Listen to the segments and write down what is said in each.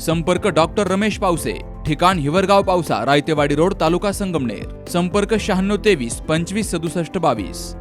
संपर्क डॉक्टर रमेश पावसे ठिकाण हिवरगाव पावसा रायतेवाडी रोड तालुका संगमनेर. संपर्क शहाण्णव तेवीस पंचवीस सदुसष्ट बावीस.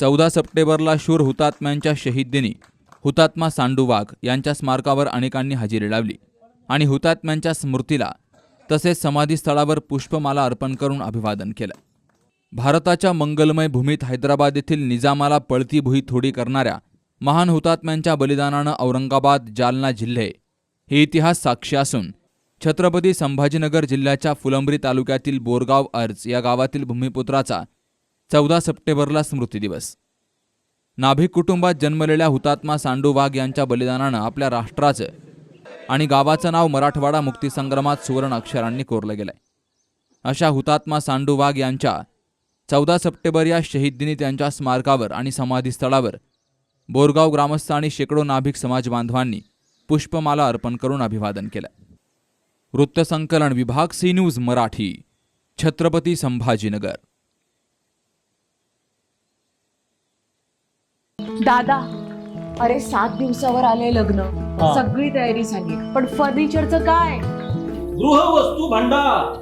चौदा सप्टेंबरला शूर हुतात्म्यांच्या शहीद दिनी हुतात्मा सांडू वाघ यांच्या स्मारकावर अनेकांनी हजेरी लावली. आणि हुतात्म्यांच्या स्मृतीला तसेच समाधीस्थळावर पुष्पमाला अर्पण करून अभिवादन केलं. भारताच्या मंगलमय भूमीत हैदराबाद येथील निजामाला पळती भुई थोडी करणाऱ्या महान हुतात्म्यांच्या बलिदानानं औरंगाबाद जालना जिल्हे हे इतिहास साक्षी असून छत्रपती संभाजीनगर जिल्ह्याच्या फुलंब्री तालुक्यातील बोरगाव अर्ज या गावातील भूमिपुत्राचा चौदा सप्टेंबरला स्मृती दिवस. नाभिक कुटुंबात जन्मलेल्या हुतात्मा सांडू वाघ यांच्या बलिदानानं आपल्या राष्ट्राचं आणि गावाचं नाव मराठवाडा मुक्तीसंग्रामात सुवर्ण अक्षरांनी कोरलं गेलंय. अशा हुतात्मा सांडू वाघ यांच्या चौदा सप्टेंबर या शहीद दिनी त्यांच्या स्मारकावर आणि समाधीस्थळावर बोरगाव ग्रामस्थ आणि शेकडो नाभिक समाज बांधवांनी पुष्पमाला अर्पण करून अभिवादन केलं. वृत्तसंकलन विभाग सी न्यूज मराठी छत्रपती संभाजीनगर. दादा अरे सात दिवसावर आले लग्न. सगळी तयारी झाली. पण फर्निचरचं काय? गृहवस्तू भांडार.